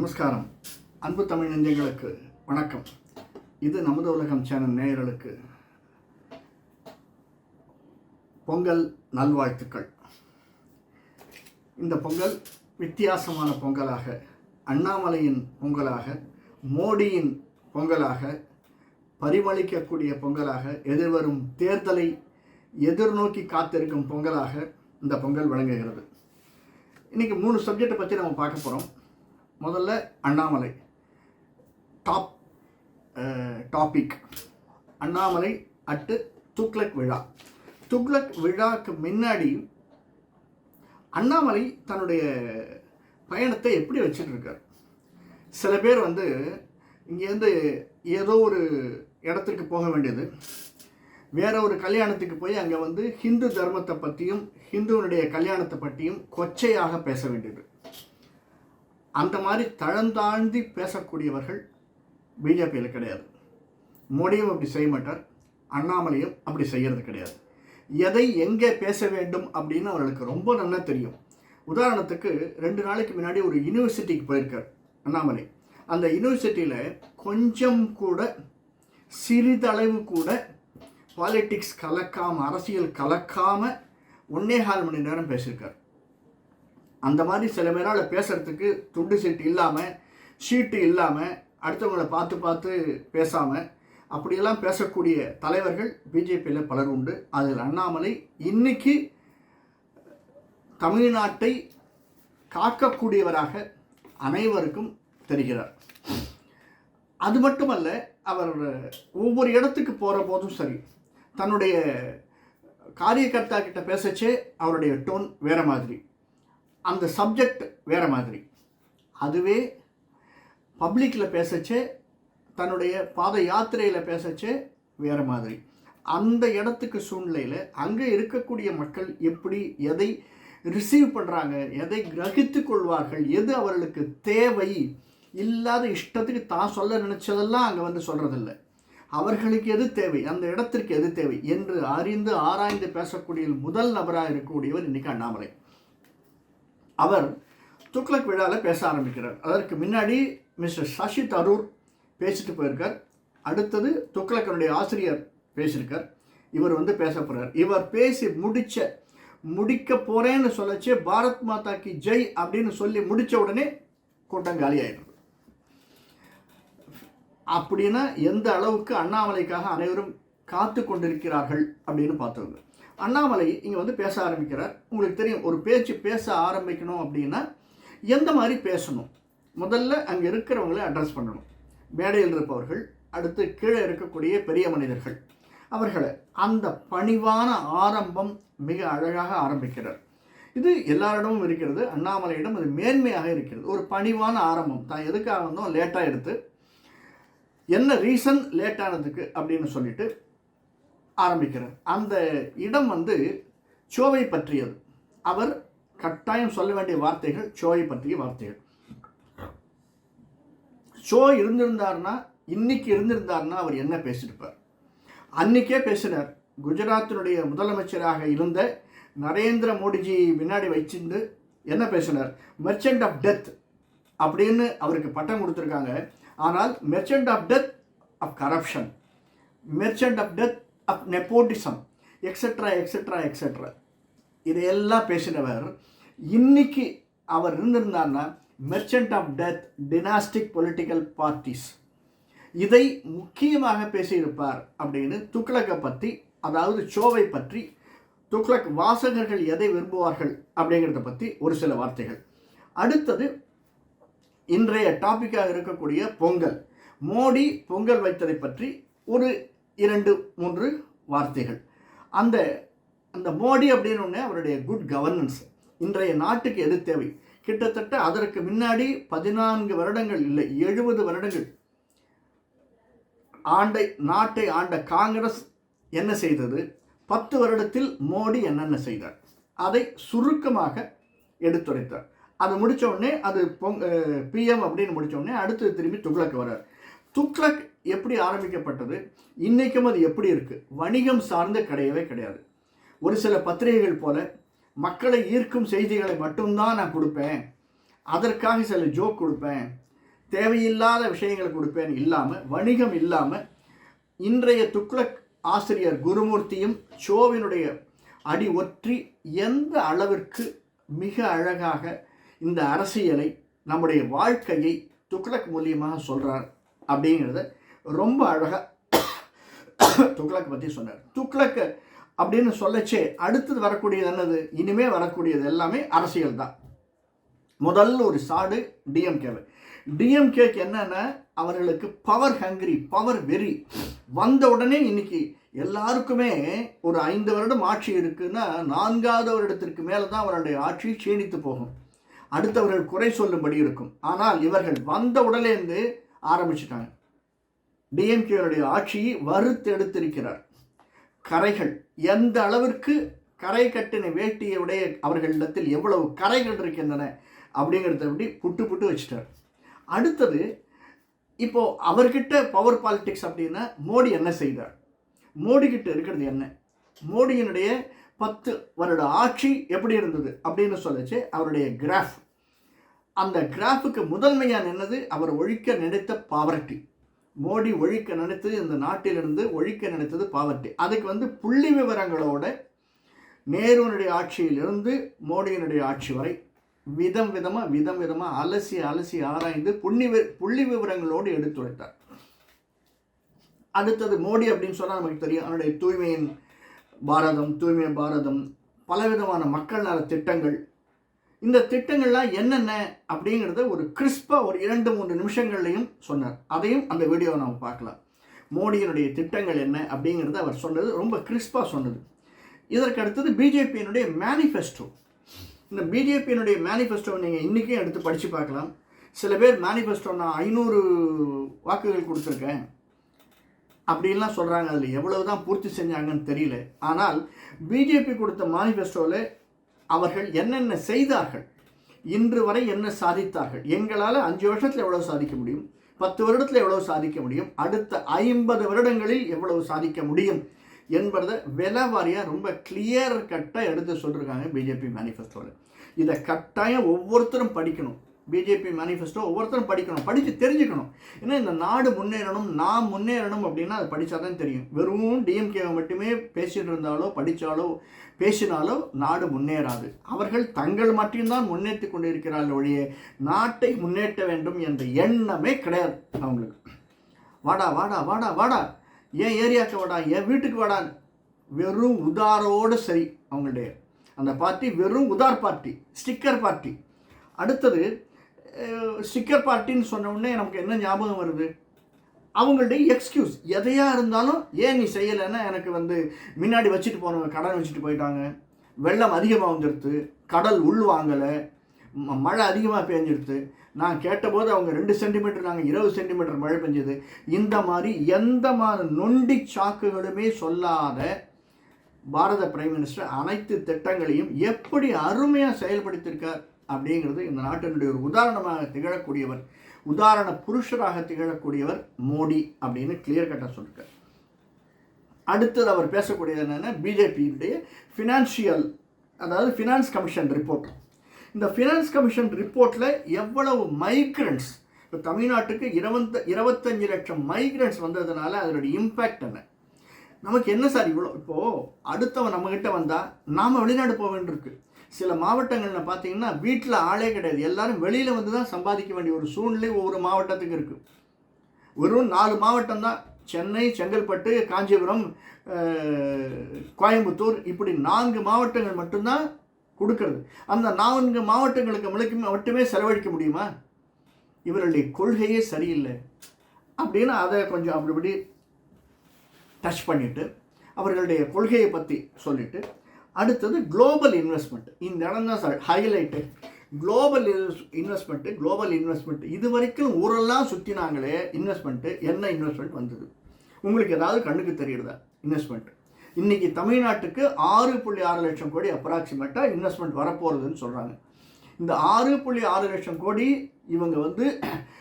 நமஸ்காரம். அன்பு தமிழ் நெஞ்சங்களுக்கு வணக்கம். இது நமது உலகம் சேனல் நேயர்களுக்கு பொங்கல் நல்வாழ்த்துக்கள். இந்த பொங்கல் வித்தியாசமான பொங்கலாக அண்ணாமலையின் பொங்கலாக மோடியின் பொங்கலாக பரிமளிக்கக்கூடிய பொங்கலாக எதிர்வரும் தேர்தலை எதிர்நோக்கி காத்திருக்கும் பொங்கலாக இந்த பொங்கல் விளங்குகிறது. இன்றைக்கி மூணு சப்ஜெக்டை பற்றி நம்ம பார்க்க போகிறோம் முதல்ல அண்ணாமலை. டாப் டாபிக் அண்ணாமலை அட்டு துக்ளக் விழா துக்ளக் விழாக்கு முன்னாடி அண்ணாமலை தன்னுடைய பயணத்தை எப்படி வச்சுட்டு இருக்கார்? சில பேர் வந்து இங்கேருந்து ஏதோ ஒரு இடத்துக்கு போக வேண்டியது. வேற ஒரு கல்யாணத்துக்கு போய் அங்கே வந்து ஹிந்து தர்மத்தை பற்றியும் ஹிந்துவனுடைய கல்யாணத்தை பற்றியும் கொச்சையாக பேச வேண்டியது. அந்த மாதிரி தழந்தாழ்ந்தி பேசக்கூடியவர்கள் பிஜேபியில் கிடையாது. மோடியும் அப்படி செய்ய மாட்டார். அண்ணாமலையும் அப்படி செய்கிறது கிடையாது. எதை எங்கே பேச வேண்டும் அப்படின்னு அவர்களுக்கு ரொம்ப நல்லா தெரியும். உதாரணத்துக்கு ரெண்டு நாளைக்கு முன்னாடி ஒரு யூனிவர்சிட்டிக்கு போயிருக்கார் அண்ணாமலை. அந்த யூனிவர்சிட்டியில் கொஞ்சம் கூட சிறிதளவு கூட பாலிட்டிக்ஸ் கலக்காமல் அரசியல் கலக்காமல் ஒன்னே கால் மணி நேரம் பேசியிருக்கார். அந்த மாதிரி சில பேரால் பேசுறதுக்கு துண்டு சீட்டு இல்லாமல் ஷீட்டு இல்லாமல் அடுத்தவங்களை பார்த்து பார்த்து பேசாமல் அப்படியெல்லாம் பேசக்கூடிய தலைவர்கள் பிஜேபியில் பலர் உண்டு. அதில் அண்ணாமலை இன்னைக்கு தமிழ்நாட்டை காக்கக்கூடியவராக அனைவருக்கும் தெரிகிறார். அது மட்டுமல்ல அவர் ஒவ்வொரு இடத்துக்கு போகிற போதும் சரி தன்னுடைய காரியகர்த்தா கிட்ட பேசச்சே அவருடைய டோன் வேறு மாதிரி. அந்த சப்ஜெக்ட் வேற மாதிரி. அதுவே பப்ளிக்கில் பேசச்சே தன்னுடைய பாத யாத்திரையில் பேசச்சே வேறு மாதிரி. அந்த இடத்துக்கு சூழ்நிலையில் அங்கே இருக்கக்கூடிய மக்கள் எப்படி எதை ரிசீவ் பண்ணுறாங்க எதை கிரகித்து கொள்வார்கள் எது அவர்களுக்கு தேவை இல்லாத இஷ்டத்துக்கு தான் சொல்ல நினச்சதெல்லாம் அங்கே வந்து சொல்கிறதில்ல அவர்களுக்கு எது தேவை அந்த இடத்திற்கு எது தேவை என்று அறிந்து ஆராய்ந்து பேசக்கூடிய முதல் நபராக இருக்கக்கூடியவர் இன்றைக்கி அண்ணாமலை. அவர் துக்ளக் விழாவில் பேச ஆரம்பிக்கிறார். அதற்கு முன்னாடி மிஸ்டர் சசி தரூர் பேசிட்டு போயிருக்கார். அடுத்தது துக்ளக்கனுடைய ஆசிரியர் பேசியிருக்கார். இவர் வந்து பேச போகிறார் இவர் பேசி முடித்த முடிக்க போகிறேன்னு சொல்லச்சு பாரத் மாதா கி ஜெய் அப்படின்னு சொல்லி முடித்த உடனே கூட்டம் காலி அப்படின்னா எந்த அளவுக்கு அண்ணாமலைக்காக அனைவரும் காத்து கொண்டிருக்கிறார்கள் அப்படின்னு பார்த்தவங்க. அண்ணாமலை இங்கே வந்து பேச ஆரம்பிக்கிறார். உங்களுக்கு தெரியும் ஒரு பேச்சு பேச ஆரம்பிக்கணும் அப்படின்னா எந்த மாதிரி பேசணும்? முதல்ல அங்கே இருக்கிறவங்களை அட்ரஸ் பண்ணணும். மேடையில் இருப்பவர்கள் அடுத்து கீழே இருக்கக்கூடிய பெரிய மனிதர்கள். அவர்களை அந்த பணிவான ஆரம்பம் மிக அழகாக ஆரம்பிக்கிறார். இது எல்லாரிடமும் இருக்கிறது அண்ணாமலையிடம் அது மேன்மையாக இருக்கிறது. ஒரு பணிவான ஆரம்பம். தான் எதுக்காக வந்தோம்? லேட்டாக எடுத்து என்ன ரீசன் லேட்டானதுக்கு அப்படின்னு சொல்லிட்டு ஆரம்பிக்கிறார். அந்த இடம் வந்து சோவை பற்றியது. அவர் கட்டாயம் சொல்ல வேண்டிய வார்த்தைகள் சோவை பற்றிய வார்த்தைகள். ஷோ இருந்திருந்தார்னா இன்னைக்கு இருந்திருந்தார்னா அவர் என்ன பேசியிருப்பார்? அன்னைக்கே பேசினார். குஜராத்தினுடைய முதலமைச்சராக இருந்த நரேந்திர மோடிஜி முன்னாடி வச்சிருந்து என்ன பேசினார்? மெர்ச்சன்ட் ஆஃப் டெத் அப்படின்னு அவருக்கு பட்டம் கொடுத்துருக்காங்க. ஆனால் merchant of death of corruption merchant of death of nepotism etcetera etcetera etcetera இதையெல்லாம் பேசினவர் இன்னைக்கு அவர் இருந்திருந்தார்னா merchant of death dynastic political parties இதை முக்கியமாக பேசியிருப்பார் அப்படின்னு துக்ளக்கை பற்றி அதாவது சோவை பற்றி துக்ளக் வாசகர்கள் எதை விரும்புவார்கள் அப்படிங்கிறத பற்றி ஒரு சில வார்த்தைகள். அடுத்தது இன்றைய டாப்பிக்காக இருக்கக்கூடிய பொங்கல். மோடி பொங்கல் வைத்ததை பற்றி ஒரு இரண்டு மூன்று வார்த்தைகள். அந்த அந்த மோடி அப்படின்னு அவருடைய குட் கவர்னன்ஸ் இன்றைய நாட்டுக்கு எது தேவை? கிட்டத்தட்ட அதற்கு முன்னாடி பதினான்கு வருடங்கள் இல்லை எழுபது வருடங்கள். ஆண்டை நாட்டை ஆண்ட காங்கிரஸ் என்ன செய்தது? பத்து வருடத்தில் மோடி என்னென்ன செய்தார்? அதை சுருக்கமாக எடுத்துரைத்தார். அது முடிச்ச உடனே அது பொங் பிஎம் அப்படின்னு முடிச்ச உடனே அடுத்து திரும்பி துக்ளக் வர்றார். துக்ளக் எப்படி ஆரம்பிக்கப்பட்டது? இன்றைக்கும் அது எப்படி இருக்குது வணிகம் சார்ந்த கிடையவே கிடையாது. ஒரு சில பத்திரிகைகள் போல மக்களை ஈர்க்கும் செய்திகளை மட்டும்தான் நான் கொடுப்பேன். அதற்காக சில ஜோக் கொடுப்பேன். தேவையில்லாத விஷயங்களை கொடுப்பேன் இல்லாமல் வணிகம் இல்லாமல் இன்றைய துக்ளக் ஆசிரியர் குருமூர்த்தியும் ஷோவினுடைய அடி ஒற்றி எந்த அளவிற்கு மிக அழகாக இந்த அரசியலை நம்முடைய வாழ்க்கையை துக்ளக் மூலியமாக சொல்கிறார் அப்படிங்கிறத ரொம்ப அழகாக துக்ளக் பற்றி சொன்னார். துக்ளக் அப்படின்னு சொல்லச்சே அடுத்தது வரக்கூடியது என்னது? இனிமே வரக்கூடியது எல்லாமே அரசியல் தான். முதல்ல ஒரு சாடு டிஎம்கேவை டிஎம்கேக்கு என்னென்னா அவர்களுக்கு பவர் ஹங்கிரி பவர் வெறி வந்த உடனே இன்னைக்கு எல்லாருக்குமே ஒரு ஐந்து வருடம் ஆட்சி இருக்குன்னா நான்காவது வருடத்திற்கு மேலே தான் அவருடைய ஆட்சி சீணித்து போகும். அடுத்தவர்கள் குறை சொல்லும்படி இருக்கும். ஆனால் இவர்கள் வந்த உடலேருந்து ஆரம்பிச்சிட்டாங்க. டிஎம்கேனுடைய ஆட்சியை வறுத்தெடுத்திருக்கிறார் கரைகள் எந்த அளவிற்கு கரை கட்டின வேட்டியுடைய அவர்களிடத்தில் எவ்வளவு கரைகள் இருக்கின்றன அப்படிங்கிறத அப்படி புட்டு புட்டு வச்சுட்டார். அடுத்தது இப்போது அவர்கிட்ட பவர் பாலிடிக்ஸ் அப்படின்னா மோடி என்ன செய்தார்? மோடிக்கிட்ட இருக்கிறது என்ன? மோடியினுடைய பத்து வருட ஆட்சி எப்படி இருந்தது அப்படின்னு சொல்லிச்சு அவருடைய கிராஃப் அந்த கிராஃபுக்கு முதன்மையான என்னது அவர் ஒழிக்க நினைத்த பாவர்ட்டி மோடி ஒழிக்க நினைத்தது இந்த நாட்டிலிருந்து ஒழிக்க நினைத்தது பாவர்ட்டி அதுக்கு வந்து புள்ளி விவரங்களோட நேருனுடைய ஆட்சியிலிருந்து மோடியினுடைய ஆட்சி வரை விதம் விதமாக விதம் விதமாக அலசி அலசி ஆராய்ந்து புள்ளி புள்ளி விவரங்களோடு எடுத்துரைத்தார். அடுத்தது மோடி அப்படின்னு சொன்னால் நமக்கு தெரியும். அவனுடைய தூய்மையின் பாரதம் தூய்மை பாரதம் பலவிதமான மக்கள் நல திட்டங்கள் இந்த திட்டங்கள்லாம் என்னென்ன அப்படிங்கிறத ஒரு கிறிஸ்பாக ஒரு இரண்டு மூன்று நிமிஷங்கள்லையும் சொன்னார். அதையும் அந்த வீடியோவை நாம் பார்க்கலாம். மோடியினுடைய திட்டங்கள் என்ன அப்படிங்கிறத அவர் சொன்னது ரொம்ப கிறிஸ்பாக சொன்னது. இதற்கு அடுத்தது பிஜேபியினுடைய மேனிஃபெஸ்டோ இந்த பிஜேபியினுடைய மேனிஃபெஸ்டோ நீங்கள் இன்றைக்கும் எடுத்து படித்து பார்க்கலாம். சில பேர் மேனிஃபெஸ்டோ நான் ஐநூறு வாக்குகள் கொடுத்துருக்கேன். அப்படின்லாம் சொல்கிறாங்க அதில் எவ்வளவு தான் பூர்த்தி செஞ்சாங்கன்னு தெரியல. ஆனால் பிஜேபி கொடுத்த மேனிஃபெஸ்டோவில் அவர்கள் என்னென்ன செய்தார்கள்? இன்று வரை என்ன சாதித்தார்கள்? எங்களால் அஞ்சு வருஷத்தில் எவ்வளோ சாதிக்க முடியும்? பத்து வருடத்தில் எவ்வளவு சாதிக்க முடியும்? அடுத்த ஐம்பது வருடங்களில் எவ்வளவு சாதிக்க முடியும்? என்பதை விலை வாரியாக ரொம்ப கிளியர் கட்டாக எடுத்து சொல்லியிருக்காங்க பிஜேபி மேனிஃபெஸ்டோவில் இதை கட்டாயம் ஒவ்வொருத்தரும் படிக்கணும். பிஜேபி மேனிஃபெஸ்டோ ஒவ்வொருத்தரும் படிக்கணும். படித்து தெரிஞ்சுக்கணும். ஏன்னா இந்த நாடு முன்னேறணும் நான் முன்னேறணும் அப்படின்னா அதை படித்தா தான் தெரியும். வெறும் டிஎம்கேவை மட்டுமே பேசிட்டு இருந்தாலோ படித்தாலோ பேசினாலோ நாடு முன்னேறாது. அவர்கள் தங்கள் மட்டும்தான் முன்னேற்றி கொண்டிருக்கிறார்கள் ஒழிய நாட்டை முன்னேற்ற வேண்டும் என்ற எண்ணமே கிடையாது அவங்களுக்கு. வாடா வாடா வாடா வாடா. என் ஏரியாவுக்கு வாடா என் வீட்டுக்கு வாடா வெறும் உதாரோடு சரி அவங்களுடைய. அந்த பார்ட்டி வெறும் உதார் பார்ட்டி ஸ்டிக்கர் பார்ட்டி. அடுத்தது ஸ்டிக்கர் பார்ட்டின்னு சொன்ன உடனே நமக்கு என்ன ஞாபகம் வருது? அவங்களுடைய எக்ஸ்கியூஸ் எதையாக இருந்தாலும் ஏன் நீ செய்யலைன்னா எனக்கு வந்து முன்னாடி வச்சுட்டு போனவங்க கடன் வச்சுட்டு போயிட்டாங்க. வெள்ளம் அதிகமாக வந்துடுது கடல் உள் வாங்கலை. மழை அதிகமாக பெஞ்சிடுது நான் கேட்டபோது அவங்க ரெண்டு சென்டிமீட்டர் நாங்கள் இருபது சென்டிமீட்டர் மழை பெஞ்சது. இந்த மாதிரி எந்த மாதிரி நொண்டி சாக்குகளுமே சொல்லாத பாரத பிரைம் மினிஸ்டர் அனைத்து திட்டங்களையும் எப்படி அருமையாக செயல்படுத்தியிருக்கார் அப்படிங்கிறது இந்த நாட்டினுடைய ஒரு உதாரணமாக திகழக்கூடியவர் உதாரண புருஷராக திகழக்கூடியவர் மோடி அப்படின்னு கிளியர் கட்டாக சொல்லியிருக்கார் அடுத்தது அவர் பேசக்கூடியது என்னென்னா பிஜேபியினுடைய ஃபினான்ஷியல் அதாவது ஃபினான்ஸ் கமிஷன் ரிப்போர்ட் இந்த ஃபினான்ஸ் கமிஷன் ரிப்போர்ட்டில் எவ்வளவு மைக்ரண்ட்ஸ் இப்போ தமிழ்நாட்டுக்கு இருபத்த இருபத்தஞ்சு லட்சம் மைக்ரண்ட்ஸ் வந்ததுனால அதனுடைய இம்பேக்ட் என்ன? நமக்கு என்ன சார் இவ்வளோ இப்போது அடுத்தவன் நம்மக்கிட்ட வந்தால் நாம் வெளிநாடு போக வேண்டியிருக்கு. சில மாவட்டங்களில் பார்த்தீங்கன்னா வீட்டில் ஆளே கிடையாது. எல்லாரும் வெளியில் வந்து தான் சம்பாதிக்க வேண்டிய ஒரு சூழ்நிலை ஒவ்வொரு மாவட்டத்துக்கு இருக்குது வெறும் நாலு மாவட்டம் தான். சென்னை செங்கல்பட்டு காஞ்சிபுரம் கோயம்புத்தூர் இப்படி நான்கு மாவட்டங்கள் மட்டும்தான் கொடுக்கறது. அந்த நான்கு மாவட்டங்களுக்கு முளைக்கும் மட்டுமே செலவழிக்க முடியுமா? இவர்களுடைய கொள்கையே சரியில்லை. அப்படின்னு அதை கொஞ்சம் அப்படி டச் பண்ணிவிட்டு அவர்களுடைய கொள்கையை பற்றி சொல்லிவிட்டு அடுத்தது குளோபல் இன்வெஸ்ட்மெண்ட் இந்த இடம் தான் sir highlight global investment global investment இது வரைக்கும் ஊரெல்லாம் சுற்றினாங்களே இன்வெஸ்ட்மெண்ட்டு என்ன இன்வெஸ்ட்மெண்ட் வந்தது? உங்களுக்கு ஏதாவது கண்ணுக்கு தெரியுறதா? இன்வெஸ்ட்மெண்ட் இன்றைக்கி தமிழ்நாட்டுக்கு ஆறு புள்ளி ஆறு லட்சம் கோடி அப்ராக்சிமேட்டாக இன்வெஸ்ட்மெண்ட் வரப்போகிறதுன்னு சொல்கிறாங்க இந்த ஆறு புள்ளி ஆறு லட்சம் கோடி இவங்க வந்து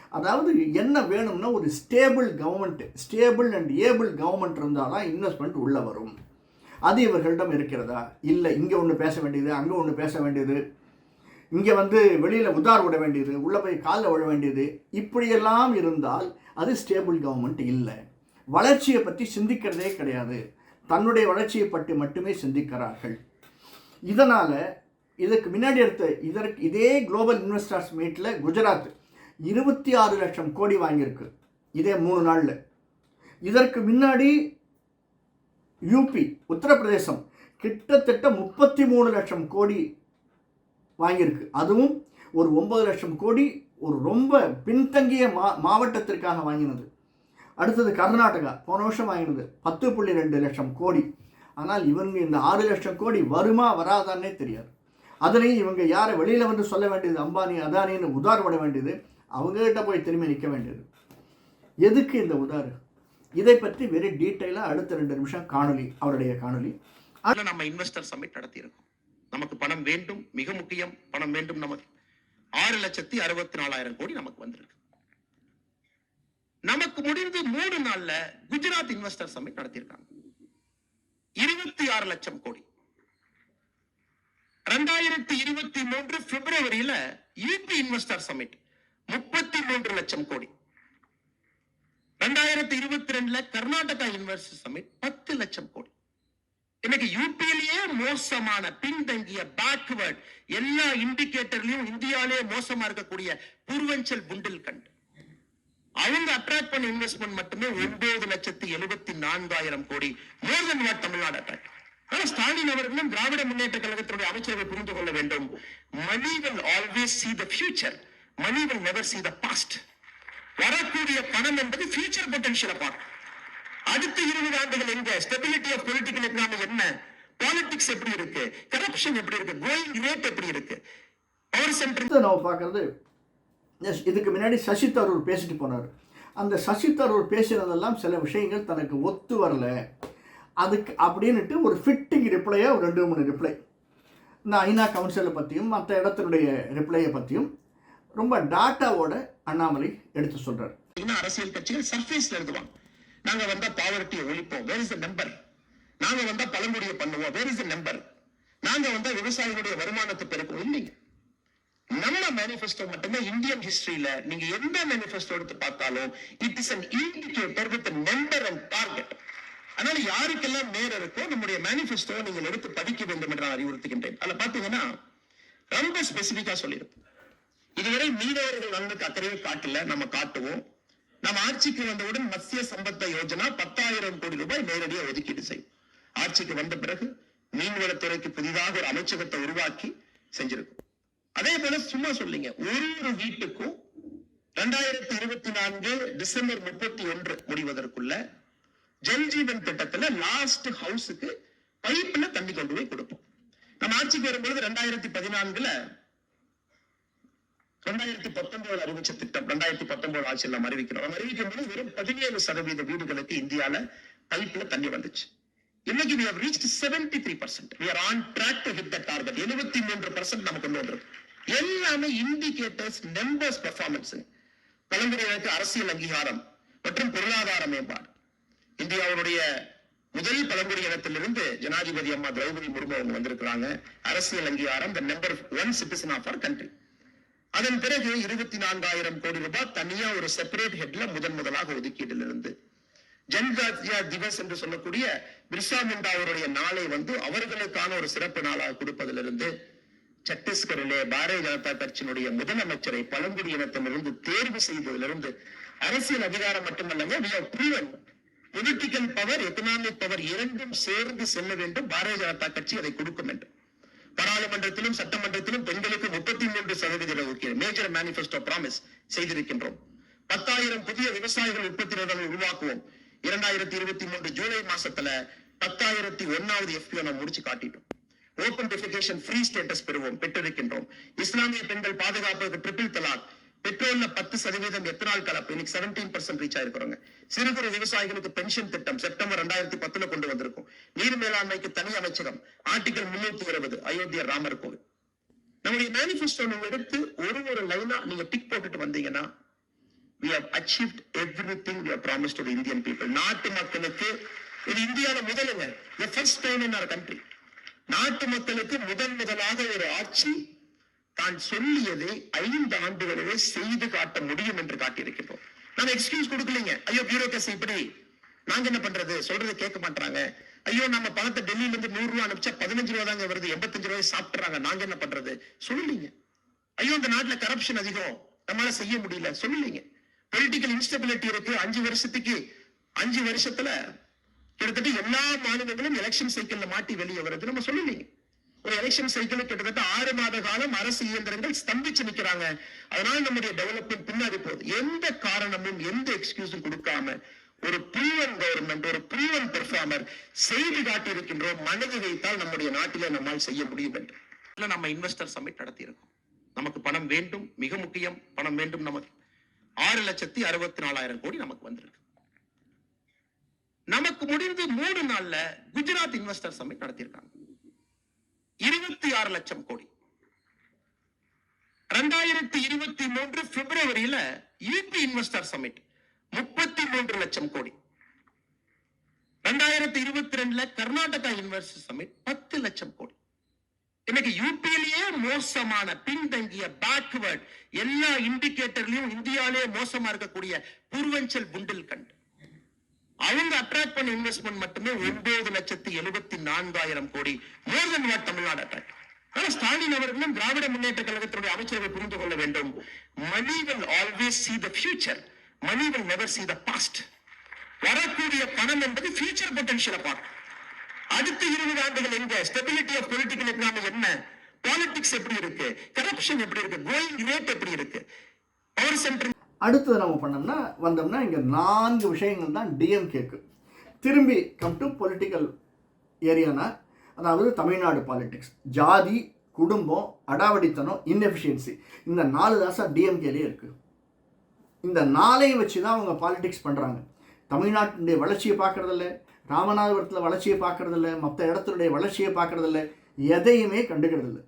அதாவது என்ன வேணும்னா ஒரு stable government stable and able government இருந்தால் தான் இன்வெஸ்ட்மெண்ட் உள்ளே வரும். அது இவர்களிடம் இருக்கிறதா? இல்லை இங்கே ஒன்று பேச வேண்டியது அங்கே ஒன்று பேச வேண்டியது. இங்கே வந்து வெளியில் உதார் விட வேண்டியது உள்ளே போய் காலில் விழ வேண்டியது. இப்படியெல்லாம் இருந்தால் அது ஸ்டேபிள் கவர்மெண்ட் இல்லை. வளர்ச்சியை பற்றி சிந்திக்கிறதே கிடையாது. தன்னுடைய வளர்ச்சியை பற்றி மட்டுமே சிந்திக்கிறார்கள். இதனால் இதுக்கு முன்னாடி எடுத்த இதற்கு இதே குளோபல் இன்வெஸ்டர்ஸ் மீட்டில் குஜராத் இருபத்தி ஆறு லட்சம் கோடி வாங்கியிருக்கு. இதே மூணு நாளில். இதற்கு முன்னாடி யூபி உத்தரப்பிரதேசம் கிட்டத்தட்ட முப்பத்தி மூணு லட்சம் கோடி வாங்கியிருக்கு. அதுவும் ஒரு ஒன்பது லட்சம் கோடி ஒரு ரொம்ப பின்தங்கிய மா மாவட்டத்திற்காக வாங்கினது. அடுத்தது கர்நாடகா போன வருஷம் வாங்கினது பத்து புள்ளி ரெண்டு லட்சம் கோடி. ஆனால் இவங்க இந்த ஆறு லட்சம் கோடி வருமா வராதான்னே தெரியாது. அதுலேயும் இவங்க யாரை வெளியில் வந்து சொல்ல வேண்டியது அம்பானி அதானின்னு உதார் விட வேண்டியது அவங்ககிட்ட போய் திரும்பி நிற்க வேண்டியது. எதுக்கு இந்த உதாரு இதை பற்றி வெரி டீட்டெயிலாக அடுத்த ரெண்டு நிமிஷம் காணொலி அவருடைய காணொலி அதுல நம்ம இன்வெஸ்டர் சமிட் நடத்தியிருக்கோம். நமக்கு பணம் வேண்டும் மிக முக்கியம் பணம் வேண்டும் நமக்கு. ஆறு லட்சத்தி அறுபத்தி நாலாயிரம் கோடி நமக்கு வந்திருக்கு. நமக்கு முடிந்து மூணு நாள்ல குஜராத் இன்வெஸ்டர் சமிட் நடத்தியிருக்காங்க. இருபத்தி ஆறு லட்சம் கோடி. ரெண்டாயிரத்தி இருபத்தி மூன்று பிப்ரவரியில யூபி இன்வெஸ்டர் சமிட் முப்பத்தி மூன்று லட்சம் கோடி. ரெண்டாயிரத்தி இருபத்தி ரெண்டுல கர்நாடகா யூனிவர்சிட்டி சமிட் பத்து லட்சம் கோடி. இன்னைக்கு யூபியிலேயே மோசமான பின்தங்கிய பேக்வேர்ட் எல்லா இண்டிகேட்டர்லயும் இந்தியாவிலேயே மோசமா இருக்கக்கூடிய பூர்வஞ்சல் புண்டில்கண்ட் அவங்க அட்ராக்ட் பண்ண இன்வெஸ்ட்மெண்ட் மட்டுமே ஒன்பது லட்சத்தி எழுபத்தி நான்காயிரம் crore. More than what Tamil Nadu attract ஆனா ஸ்டாலின் அவர்களும் திராவிட முன்னேற்ற கழகத்தினுடைய அமைச்சரவை புரிந்து கொள்ள வேண்டும். Money will always see the future money will never see the past வரக்கூடிய பணம் என்பது ஃபியூச்சர் பொட்டன்ஷியலை பார்க்கணும் அடுத்த இருபது ஆண்டுகள் எங்க? ஸ்டெபிலிட்டி ஆஃப் பொலிட்டிக்கல் எக்கனாமி என்ன? பாலிடிக்ஸ் எப்படி இருக்கு? கரப்ஷன் எப்படி இருக்கு? கோயிங் ரேட் எப்படி இருக்கு? பவர் சென்டர் நம்ம பார்க்குறது எஸ் இதுக்கு முன்னாடி சசி தரூர் பேசிட்டு போனார். அந்த சசி தரூர் பேசினதெல்லாம் சில விஷயங்கள் தனக்கு ஒத்து வரல. அதுக்கு அப்படின்னுட்டு ஒரு ஃபிட்டிங் ரிப்ளையாக ஒரு ரெண்டு மூணு ரிப்ளை இந்த ஐநா கவுன்சிலை பற்றியும் மற்ற இடத்தினுடைய ரிப்ளையை பற்றியும் ரொம்ப டாட்டாவோட அண்ணாமலை எடுத்து சொல்றார். அரசியல் கட்சிகள் சர்ஃபேஸ்ல எழுதுவாங்க. நாங்க வந்தா பாவர்ட்டியை ஒழிப்போம். வேர் இஸ் நம்பர் நாங்க வந்தா பழங்குடியை பண்ணுவோம். வேர் இஸ் நம்பர் நாங்க வந்தா விவசாயிகளுடைய வருமானத்தை பெருக்கும் இல்லைங்க. நம்ம மேனிபெஸ்டோ மட்டும்தான் இந்தியன் ஹிஸ்டரியில நீங்க எந்த மேனிபெஸ்டோ எடுத்து பார்த்தாலும் it is an indicator with number and target அதனால யாருக்கெல்லாம் நேரம் இருக்கோ நம்முடைய மேனிபெஸ்டோ நீங்கள் எடுத்து படிக்க வேண்டும் என்று நான் அறிவுறுத்துகின்றேன். அதுல பாத்தீங்கன்னா ரொம்ப ஸ்பெசிபிக்கா சொல்லியிருப்போம் இதுவரை மீனவர்கள் வந்து அக்கறையை காட்டல. நம்ம காட்டுவோம். நம்ம ஆட்சிக்கு வந்தவுடன் மத்திய சம்பத்த யோஜனா பத்தாயிரம் கோடி ரூபாய் நேரடியாக ஒதுக்கீடு செய்யும் ஆட்சிக்கு வந்த பிறகு மீன்வளத்துறைக்கு புதிதாக ஒரு அமைச்சகத்தை உருவாக்கி செஞ்சிருக்கும். அதே போல சும்மா சொல்லிங்க. ஒரு ஒரு வீட்டுக்கும் ரெண்டாயிரத்தி இருபத்தி நான்கு டிசம்பர் முப்பத்தி ஒன்று முடிவதற்குள்ள ஜல்ஜீவன் திட்டத்துல லாஸ்ட் ஹவுஸுக்கு பைப்ல தண்ணி கொண்டு போய் கொடுப்போம். நம்ம ஆட்சிக்கு வரும்பொழுது ரெண்டாயிரத்தி பதினான்குல ரெண்டாயிரத்தி பத்தொன்பது அறிவிச்ச திட்டம் ரெண்டாயிரத்தி பத்தொன்பது ஆட்சியில் நம்ம அறிவிக்கிறோம். நம்ம அறிவிக்கும் போது வெறும் பதினேழு சதவீத வீடுகளுக்கு இந்தியால பைப்ல தண்ணி வந்துச்சு. இன்னைக்கு we have reached 73% three percent we are on track to hit the target. எழுபத்தி மூன்று பர்சன்ட் நம்ம கொண்டு வந்திருக்கோம் எல்லாமே இண்டிகேட்டர்ஸ் நம்பர்ஸ் பெர்ஃபார்மன்ஸ் பழங்குடியினருக்கு அரசியல் அங்கீகாரம் மற்றும் பொருளாதார மேம்பாடு. இந்தியாவுடைய முதல் பழங்குடி இனத்திலிருந்து ஜனாதிபதி அம்மா திரௌபதி முர்மு அவங்க வந்திருக்கிறாங்க. அரசியல் அங்கீகாரம் the number one citizen of our country அதன் பிறகு இருபத்தி நான்காயிரம் கோடி ரூபாய் தனியா ஒரு செப்பரேட் ஹெட்ல முதன் முதலாக ஒதுக்கீடுல இருந்து ஜன்ஜாத்தியா திவஸ் என்று சொல்லக்கூடிய பிர்சா முண்டா அவருடைய நாளை வந்து அவர்களுக்கான ஒரு சிறப்பு நாளாக கொடுப்பதிலிருந்து சத்தீஸ்கரிலே பாரதிய ஜனதா கட்சியினுடைய முதலமைச்சரை பழங்குடி இனத்திலிருந்து தேர்வு செய்ததிலிருந்து அரசியல் அதிகாரம் மட்டுமல்லங்க பொலிட்டிக்கல் பவர் எக்கனாமிக் பவர் இரண்டும் சேர்ந்து செல்ல வேண்டும். பாரதிய ஜனதா கட்சி அதை கொடுக்கும் என்று. பாராளுமன்றத்திலும் சட்டமன்றத்திலும் பெண்களுக்கு முப்பத்தி மூன்று சதவீத ஒதுக்கீடு மேஜர் மேனிபெஸ்டோ பிராமிஸ் செய்திருக்கின்றோம். பத்தாயிரம் புதிய விவசாயிகள் உற்பத்தி நிறுவனங்களை உருவாக்குவோம். இரண்டாயிரத்தி இருபத்தி மூன்று ஜூலை மாசத்துல பத்தாயிரத்தி ஒன்னாவது எஃபிஓ நம்ம முடிச்சு காட்டிட்டோம். ஓபன் டெபிகேஷன் ஃப்ரீ ஸ்டேட்டஸ் பெறுவோம் பெற்றிருக்கின்றோம். இஸ்லாமிய பெண்கள் பாதுகாப்புக்கு ட்ரிபிள் தலாக் பெட்ரோல்ல பத்து சதவீதம் எத்தனால் கலப்பு? இன்னைக்கு செவன்டீன் பர்சன்ட் ரீச் ஆயிருக்கிறோங்க. சிறு குறு விவசாயிகளுக்கு பென்ஷன் திட்டம் செப்டம்பர் ரெண்டாயிரத்தி பத்துல கொண்டு வந்திருக்கும். நீர் மேலாண்மைக்கு தனி அமைச்சகம். ஆர்டிகல் முன்னூத்தி இருபது அயோத்தியா ராமர் கோவில். நம்முடைய மேனிபெஸ்டோ நீங்க எடுத்து ஒரு ஒரு லைனா நீங்க டிக் போட்டுட்டு வந்தீங்கன்னா we achieve achieved everything we have promised to the நாட்டு மக்களுக்கு இது இந்தியாவில முதலுங்க. First time in our country நாட்டு மக்களுக்கு முதன் முதலாக ஒரு ஆட்சி தான் சொல்லியதை ஐந்து ஆண்டுகளிலே செய்து காட்ட முடியும் என்று காட்டியிருக்கிறோம் நாங்க எக்ஸ்கியூஸ் கொடுக்கலீங்க. ஐயோ பியூரோக்ரசி இப்படி. நாங்க என்ன பண்றது? சொல்றதை கேட்க மாட்டாங்க ஐயோ நம்ம பணத்தை டெல்லியில இருந்து நூறு ரூபா அனுப்பிச்சா பதினஞ்சு ரூபா தாங்க வருது எண்பத்தஞ்சு ரூபாய் சாப்பிடுறாங்க. நாங்க என்ன பண்றது? சொல்லலீங்க ஐயோ இந்த நாட்டுல கரப்ஷன் அதிகம். நம்மளால செய்ய முடியல. சொல்லலீங்க பொலிட்டிக்கல் இன்ஸ்டபிலிட்டி இருக்கு. அஞ்சு வருஷத்துக்கு அஞ்சு வருஷத்துல கிட்டத்தட்ட எல்லா மாநிலங்களும் எலெக்ஷன் சைக்கிள்ல மாட்டி வெளியே வருது. நம்ம சொல்லலீங்க ஒரு எலெக்ஷன் சைக்கிள் கிட்டத்தட்ட ஆறு மாத காலம் அரசு இயந்திரங்கள் ஸ்தம்பிச்சு நிக்கிறாங்க. அதனால நம்முடைய டெவலப்மெண்ட் பின்னாடி போகுது. எந்த காரணமும் எந்த எக்ஸ்கியூஸும் கொடுக்காம ஒரு ப்ரூவன் கவர்மெண்ட் ஒரு ப்ரூவன் பெர்ஃபார்மர் செய்து காட்டி இருக்கின்றோம் மனது வைத்தால் நம்முடைய நாட்டிலே நம்மால் செய்ய முடியும் என்று. இல்ல நம்ம இன்வெஸ்டர் சமிட் நடத்தியிருக்கோம். நமக்கு பணம் வேண்டும் மிக முக்கியம் பணம் வேண்டும் நமக்கு. ஆறு லட்சத்தி அறுபத்தி நாலாயிரம் கோடி நமக்கு வந்திருக்கு. நமக்கு முடிந்து மூணு நாள்ல குஜராத் இன்வெஸ்டர் சமிட் நடத்தியிருக்காங்க. இருபத்தி ஆறு லட்சம் கோடி. ரெண்டாயிரத்தி இருபத்தி மூன்று பிப்ரவரியில யூபி இன்வெஸ்டர் சமிட் முப்பத்தி மூன்று லட்சம் கோடி. ரெண்டாயிரத்தி இருபத்தி ரெண்டுல கர்நாடகா இன்வெஸ்டர் சமிட் பத்து லட்சம் கோடி. இன்னைக்கு யூபியிலேயே மோசமான பின்தங்கிய பேக்வேர்ட் எல்லா இண்டிகேட்டர்லயும் இந்தியாவிலேயே மோசமா இருக்கக்கூடிய பூர்வஞ்சல் புண்டில்கண்ட். அவங்க அட்ராக்ட் பண்ண இன்வெஸ்ட்மெண்ட் மட்டுமே ஒன்பது லட்சத்தி எழுபத்தி நான்காயிரம் crore. More than what Tamil Nadu attract ஆனா ஸ்டாலின் அவர்களும் திராவிட முன்னேற்ற கழகத்தினுடைய அமைச்சரவை புரிந்து கொள்ள வேண்டும். Money will always see the future money will never see the past வரக்கூடிய பணம் என்பது ஃபியூச்சர் பொட்டன்ஷியலை பார்க்கும். அடுத்த இருபது ஆண்டுகள் எங்க? ஸ்டெபிலிட்டி ஆஃப் பொலிட்டிக்கல் எக்கனாமி என்ன? பாலிடிக்ஸ் எப்படி இருக்கு? கரப்ஷன் எப்படி இருக்கு? கோயிங் ரேட் எப்படி இருக்கு? பவர் சென்டர் அடுத்தது நம்ம பண்ணோம்னா வந்தோம்னா இங்கே நான்கு விஷயங்கள் தான் டிஎம்கேக்கு திரும்பி கம் டு பொலிட்டிக்கல் ஏரியானா அதாவது தமிழ்நாடு பாலிடிக்ஸ் ஜாதி குடும்பம் அடாவடித்தனம் இன்எஃபிஷியன்சி இந்த நாலு தான் டிஎம்கேலே இருக்குது இந்த நாளையும் வச்சு தான் அவங்க பாலிடிக்ஸ் பண்ணுறாங்க தமிழ்நாட்டினுடைய வளர்ச்சியை பார்க்கறதில்ல ராமநாதபுரத்தில் வளர்ச்சியை பார்க்கறதில்ல மற்ற இடத்துடைய வளர்ச்சியை பார்க்கறதில்ல எதையுமே கண்டுக்கிறதில்ல.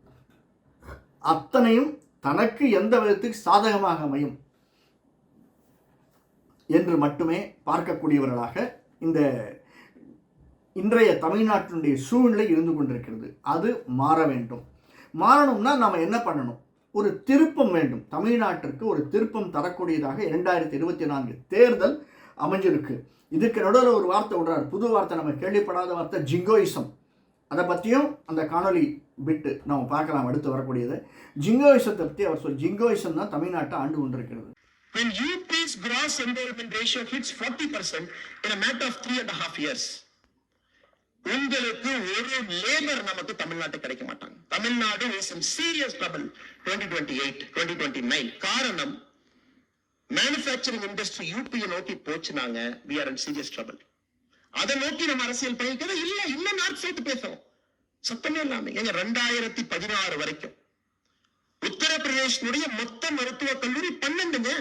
அத்தனையும் தனக்கு எந்த விதத்துக்கு சாதகமாக அமையும்? என்று மட்டுமே பார்க்கக்கூடியவர்களாக இந்த இன்றைய தமிழ்நாட்டினுடைய சூழ்நிலை இருந்து கொண்டிருக்கிறது. அது மாற வேண்டும். மாறணும்னா நாம் என்ன பண்ணணும்? ஒரு திருப்பம் வேண்டும். தமிழ்நாட்டிற்கு ஒரு திருப்பம் தரக்கூடியதாக இரண்டாயிரத்தி இருபத்தி நான்கு தேர்தல் அமைஞ்சிருக்கு. இதுக்கு நடுவில் ஒரு வார்த்தை விடுறாரு. புது வார்த்தை நம்ம கேள்விப்படாத வார்த்தை ஜிங்கோயிசம். அதை பற்றியும் அந்த காணொளி விட்டு நம்ம பார்க்கலாம். அடுத்து வரக்கூடியது. ஜிங்கோயிசத்தை பற்றி அவர் சொல் ஜிங்கோயிசம் தான் தமிழ்நாட்டை ஆண்டு கொண்டிருக்கிறது. When UP's gross enrollment ratio hits 40% in a matter of three and a half years, உங்களுக்கு ஒரு லேபர் நமக்கு தமிழ்நாட்டு கிடைக்க மாட்டாங்க. Tamil Nadu is in serious trouble twenty twenty eight twenty twenty nine காரணம் மேனுஃபேக்சரிங் இண்டஸ்ட்ரி யூபியை நோக்கி போச்சுனாங்க we are in serious trouble அதை நோக்கி நம்ம அரசியல் பயணிக்கிறத இல்ல இன்னும் நார்த் சேர்த்து பேசுறோம் சத்தமே இல்லாம எங்க ரெண்டாயிரத்தி பதினாறு வரைக்கும் உத்தரப்பிரதேசனுடைய மொத்த மருத்துவக் கல்லூரி பன்னெண்டுங்க.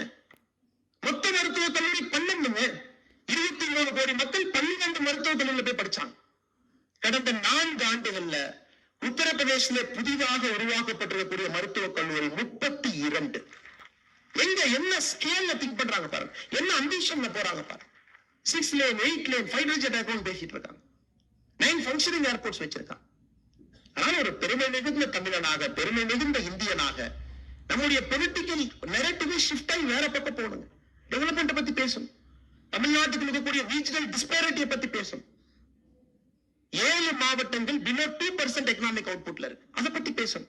மொத்த மருத்துவக் கல்லூரி பன்னெண்டுங்க இருபத்தி மூணு கோடி மக்கள் பன்னிரண்டு மருத்துவக் கல்லூரியில போய் படிச்சாங்க. கடந்த நான்கு ஆண்டுகள்ல உத்தரப்பிரதேசில புதிதாக உருவாக்கப்பட்டிருக்கக்கூடிய மருத்துவக் கல்லூரி முப்பத்தி இரண்டு. எங்க என்ன ஸ்கேல்ல திங்க் பண்றாங்க பாருங்க. என்ன அம்பிஷன்ல போறாங்க பாருங்க. Six lane eight lane five account பேசிட்டு இருக்காங்க. நைன் ஃபங்க்ஷனிங் ஏர்போர்ட்ஸ் வச்சிருக்காங்க. ஆனால் ஒரு பெருமை மிகுந்த தமிழனாக பெருமை மிகுந்த இந்தியனாக நம்முடைய பொலிட்டிக்கல் நெரட்டிவே ஷிஃப்ட் ஆகி வேற பக்கம் போகணுங்க. டெவலப்மெண்ட் பத்தி பேசும். தமிழ்நாட்டுக்கு இருக்கக்கூடிய ரீஜனல் டிஸ்பேரிட்டியை பத்தி பேசும். ஏழு மாவட்டங்கள் பிலோ டூ பர்சன்ட் எக்கனாமிக் அவுட்புட்ல இருக்கு. அதை பத்தி பேசும்.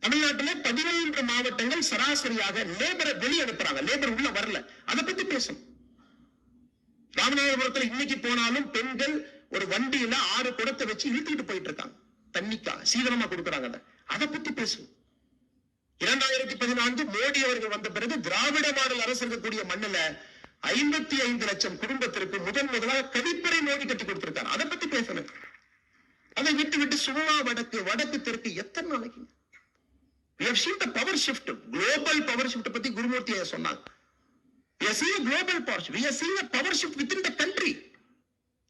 தமிழ்நாட்டுல பதினொன்று மாவட்டங்கள் சராசரியாக லேபரை வெளியே அனுப்புறாங்க லேபர் உள்ள வரல. அதை பத்தி பேசும். ராமநாதபுரத்துல இன்னைக்கு போனாலும் பெண்கள் ஒரு வண்டியில ஆறு குடத்தை வச்சு இழுத்துக்கிட்டு போயிட்டு இருக்காங்க. தண்ணிக்கா சீதனமா கொடுக்குறாங்க அதை பத்தி பேசும். இரண்டாயிரத்தி பதினான்கு மோடி அவர்கள் வந்த பிறகு திராவிட மாடல் அரசு இருக்கக்கூடிய மண்ணுல ஐம்பத்தி ஐந்து லட்சம் குடும்பத்திற்கு முதன் முதலாக கழிப்பறை மோடி கட்டி கொடுத்திருக்காரு. அதை பத்தி பேசணும். அதை விட்டு விட்டு சும்மா வடக்கு வடக்கு தெற்கு எத்தனை நாளைக்கு? Power have global power power பத்தி குருமூர்த்தி சொன்னாங்க. We are power a with power shift. We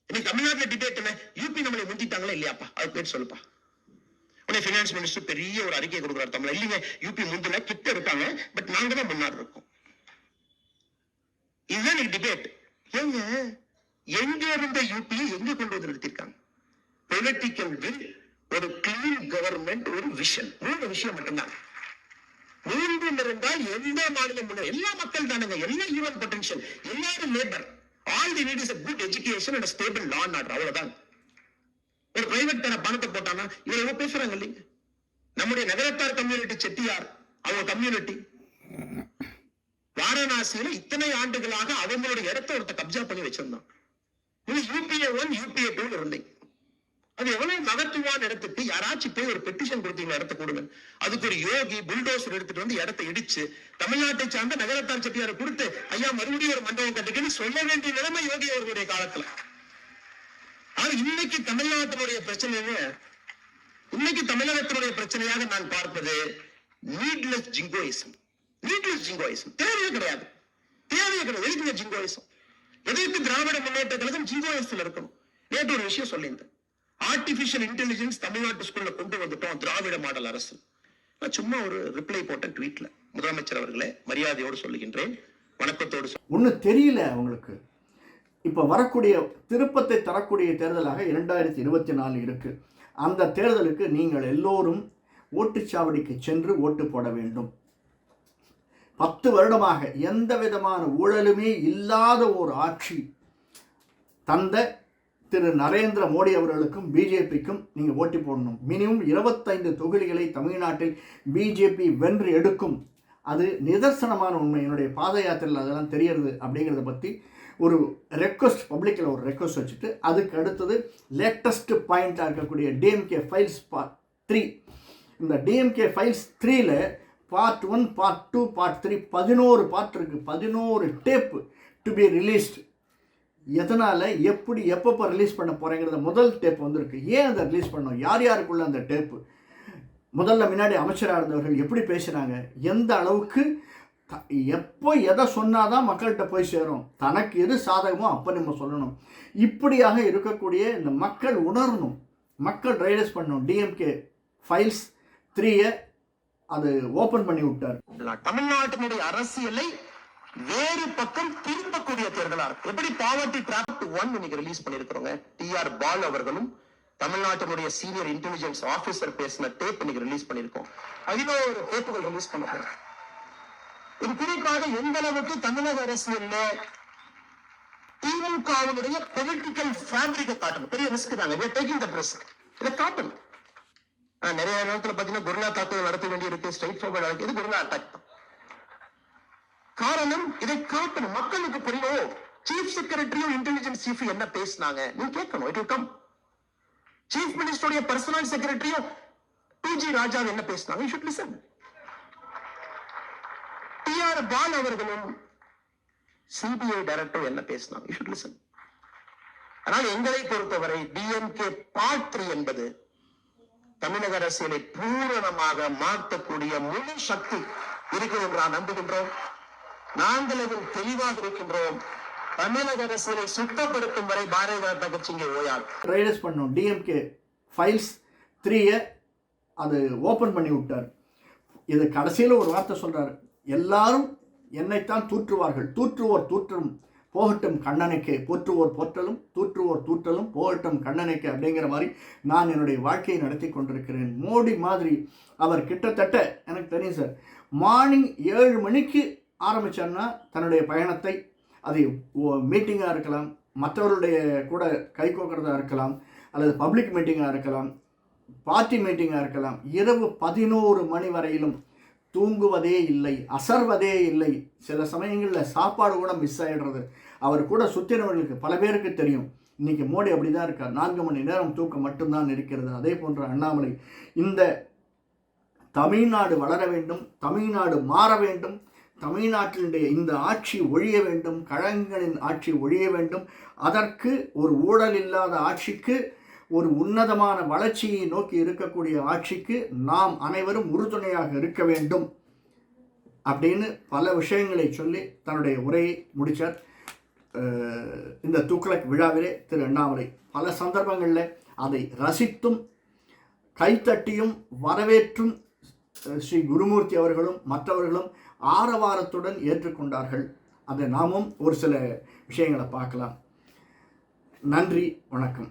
இன்னைக்கு தமிழ்நாட்டுல டிபேட்ல யூபி நம்மளை முந்திட்டாங்களா இல்லையாப்பா? அது பேர் சொல்லுப்பா. உடனே ஃபினான்ஸ் மினிஸ்டர் பெரிய ஒரு அறிக்கை கொடுக்குறாரு தமிழ் இல்லைங்க யூபி முந்தல கிட்ட இருக்காங்க பட் நாங்க தான் முன்னாடி இருக்கோம். இதுதான் டிபேட் ஏங்க எங்க இருந்த யூபியை எங்க கொண்டு வந்து நிறுத்திருக்காங்க பொலிட்டிக்கல் வில் ஒரு கிளீன் கவர்மெண்ட் ஒரு விஷன் மூணு விஷயம் மட்டும்தான். முன்னேறுவர் இருந்தால் எந்த மாநிலம் எல்லா மக்கள் தானுங்க எல்லா ஹியூமன் பொட்டன்ஷியல் எல்லாரும் labour all the need is a good education and stable law not அவ்வளவுதான். ஒரு பிரைவேட் தர பணத்தை போட்டானா? இவங்க எவ்வளவு பேசுறாங்க இல்லைங்க. நம்முடைய நகரத்தார் கம்யூனிட்டி செட்டியார் அவங்க கம்யூனிட்டி வாரணாசியில இத்தனை ஆண்டுகளாக அவங்களோட இடத்த ஒருத்த கப்ஜா பண்ணி வச்சிருந்தான். இது யூபிஏ ஒன் யூபிஏ டூ இருந்தேன். அது எவ்வளவு மகத்துவான இடத்துக்கு யாராச்சும் போய் ஒரு பெட்டிஷன் கொடுத்தீங்க இடத்த கொடுங்க. அதுக்கு ஒரு யோகி புல்டோசர் எடுத்துட்டு வந்து இடத்தை இடிச்சு தமிழ்நாட்டை சார்ந்த நகரத்தார் செட்டியாரை கொடுத்து ஐயா மறுபடியும் ஒரு மண்டபம் கட்டுக்குன்னு சொல்ல வேண்டிய நிலைமை யோகி அவர்களுடைய காலத்துல. ஆனா இன்னைக்கு தமிழ்நாட்டினுடைய பிரச்சனைங்க இன்னைக்கு தமிழகத்தினுடைய பிரச்சனையாக நான் பார்ப்பது நீட்லெஸ் ஜிங்கோயிசம் நீட்லெஸ் ஜிங்கோயிசம் தேவையே கிடையாது. தேவையே கிடையாது. எதுக்குங்க ஜிங்கோயிசம் எதற்கு திராவிட முன்னேற்ற கழகம் ஜிங்கோயிசத்தில் இருக்கணும்? நேற்று ஒரு விஷயம் சொல்லியிருந்தேன். ஆர்டிபிஷியல் இன்டெலிஜென்ஸ் தமிழ்நாட்டு ஸ்கூல்ல கொண்டு வந்துட்டோம் திராவிட மாடல் அரசு. நான் சும்மா ஒரு ரிப்ளை போட்டேன் ட்வீட்ல முதலமைச்சர் அவர்களே மரியாதையோடு சொல்லுகின்றேன் வணக்கத்தோடு சொல்லுகிறேன். ஒன்றும் தெரியல அவங்களுக்கு. இப்போ வரக்கூடிய திருப்பத்தை தரக்கூடிய தேர்தலாக இரண்டாயிரத்தி இருபத்தி நாலு இருக்கு. அந்த தேர்தலுக்கு நீங்கள் எல்லோரும் ஓட்டுச்சாவடிக்கு சென்று ஓட்டு போட வேண்டும். பத்து வருடமாக எந்த விதமான ஊழலுமே இல்லாத ஒரு ஆட்சி தந்த திரு நரேந்திர மோடி அவர்களுக்கும் பிஜேபிக்கும் நீங்கள் ஓட்டு போடணும். மினிமம் இருபத்தைந்து தொகுதிகளை தமிழ்நாட்டில் பிஜேபி வென்று எடுக்கும். அது நிதர்சனமான உண்மை. என்னுடைய பாத யாத்திரையில் அதெல்லாம் தெரியறது அப்படிங்கிறத பற்றி ஒரு ரெக்வஸ்ட் பப்ளிக்கில் ஒரு ரெக்வஸ்ட் வச்சுட்டு அதுக்கு அடுத்தது லேட்டஸ்ட் பாயிண்ட்டாக இருக்கக்கூடிய டிஎம்கே ஃபைல்ஸ் பார்ட் த்ரீ இந்த டிஎம்கே ஃபைல்ஸ் த்ரீல part one part two part three பதினோரு பார்ட் இருக்குது பதினோரு டேப் டு பி ரிலீஸ்ட் எதனால் எப்படி எப்பப்போ ரிலீஸ் பண்ண போகிறேங்கிறத முதல் டேப் வந்திருக்கு. ஏன் அதை ரிலீஸ் பண்ணோம்? யார் யாருக்குள்ள அந்த டேப்பு முதல்ல முன்னாடி அமைச்சராக இருந்தவர்கள் எப்படி பேசுகிறாங்க எந்த அளவுக்கு எப்போ எதை சொன்னாதான் மக்கள்கிட்ட போய் சேரும்? தனக்கு எது சாதகமோ அப்போ நம்ம சொல்லணும். இப்படியாக இருக்கக்கூடிய இந்த மக்கள் உணரணும். மக்கள் ரைடஸ் பண்ணணும். டிஎம்கே ஃபைல்ஸ் த்ரீயை அது ஓப்பன் பண்ணி விட்டார். தமிழ்நாட்டினுடைய அரசியலை வேறு பக்கம் திரும்பக்கூடிய தேர்தலா இருக்கு. எப்படி பாவர்ட்டி டிராப் ஒன் இன்னைக்கு ரிலீஸ் பண்ணிருக்கிறோங்க? டி ஆர் பால் அவர்களும் தமிழ்நாட்டினுடைய சீனியர் இன்டெலிஜென்ஸ் ஆபீசர் பேசின டேப் இன்னைக்கு ரிலீஸ் பண்ணிருக்கோம் பதினோரு டேப்புகள் ரிலீஸ் பண்ண இது குறிப்பாக எந்த அளவுக்கு தமிழக அரசியல்ல திமுகவுடைய பொலிட்டிக்கல் ஃபேப்ரிக்கை காட்டணும் பெரிய ரிஸ்க் தாங்க. டேக்கிங் த ரிஸ்க் இதை காட்டணும். நிறைய நேரத்துல பாத்தீங்கன்னா குருலா தாக்குதல் நடத்த வேண்டி இருக்கு ஸ்ட்ரைட் ஃபார்வர்ட் இது குருலா அட்டாக் காரணம் இதை காட்டணும். மக்களுக்கு புரியும் சீஃப் செக்ரட்டரியும் இன்டெலிஜென்ஸ் சீஃப் என்ன பேசினாங்க? நீ கேட்கணும். இட் கம் சீஃப் மினிஸ்டருடைய பர்சனல் செக்ரட்டரியும் டூ ஜி ராஜா என்ன பேசினாங்க? You should listen T R. Baalu அவர்களும் சிபிஐ டைரக்டர் என்ன பேசினாங்க? யூ லிசன் ஆனால் எங்களை பொறுத்தவரை டிஎம்கே பார்ட் த்ரீ என்பது தமிழக அரசியலை பூரணமாக மாற்றக்கூடிய முழு சக்தி இருக்கிறோம் நான் நம்புகின்றோம். நாங்கள் அதில் தெளிவாக இருக்கின்றோம். தமிழக அரசியலை சுத்தப்படுத்தும் வரை பாரதிய ஜனதா கட்சி இங்கே ஓயாது. ரைடஸ் பண்ணோம். டிஎம்கே ஃபைல்ஸ் த்ரீயை அது ஓப்பன் பண்ணி விட்டார். இது கடைசியில் ஒரு வார்த்தை சொல்றாரு. எல்லாரும் என்னைத்தான் தூற்றுவார்கள். தூற்றுவோர் தூற்றும் போகட்டும் கண்ணனைக்கே. போற்றுவோர் போற்றலும் தூற்றுவோர் தூற்றலும் போகட்டும் கண்ணனைக்கே அப்படிங்கிற மாதிரி நான் என்னுடைய வாழ்க்கையை நடத்தி கொண்டிருக்கிறேன். மோடி மாதிரி அவர் கிட்டத்தட்ட எனக்கு தெரியும் சார் மார்னிங் ஏழு மணிக்கு ஆரம்பிச்சார்னா தன்னுடைய பயணத்தை அது மீட்டிங்காக இருக்கலாம் மற்றவருடைய கூட கை கோக்கிறதா இருக்கலாம் அல்லது பப்ளிக் மீட்டிங்காக இருக்கலாம் பார்ட்டி மீட்டிங்காக இருக்கலாம் இரவு பதினோரு மணி வரையிலும் தூங்குவதே இல்லை அசர்வதே இல்லை. சில சமயங்களில் சாப்பாடு கூட மிஸ் ஆகிடுறது அவர் கூட சுற்றினவர்களுக்கு பல பேருக்கு தெரியும். இன்றைக்கி மோடி அப்படி தான் இருக்கார். நான்கு மணி நேரம் தூக்கம் மட்டும்தான் இருக்கிறது. அதே போன்ற அண்ணாமலை இந்த தமிழ்நாடு வளர வேண்டும் தமிழ்நாடு மாற வேண்டும் தமிழ்நாட்டினுடைய இந்த ஆட்சி ஒழிய வேண்டும் கழகங்களின் ஆட்சி ஒழிய வேண்டும் அதற்கு ஒரு ஊழல் இல்லாத ஆட்சிக்கு ஒரு உன்னதமான வளர்ச்சியை நோக்கி இருக்கக்கூடிய ஆட்சிக்கு நாம் அனைவரும் உறுதுணையாக இருக்க வேண்டும் அப்படின்னு பல விஷயங்களை சொல்லி தன்னுடைய உரையை முடித்தார் இந்த துக்ளக் விழாவிலே திரு அண்ணாமலை பல சந்தர்ப்பங்களில் அதை ரசித்தும் கைத்தட்டியும் வரவேற்றும் ஸ்ரீ குருமூர்த்தி அவர்களும் மற்றவர்களும் ஆரவாரத்துடன் ஏற்றுக்கொண்டார்கள். அதை நாமும் ஒரு சில விஷயங்களை பார்க்கலாம். நன்றி வணக்கம்.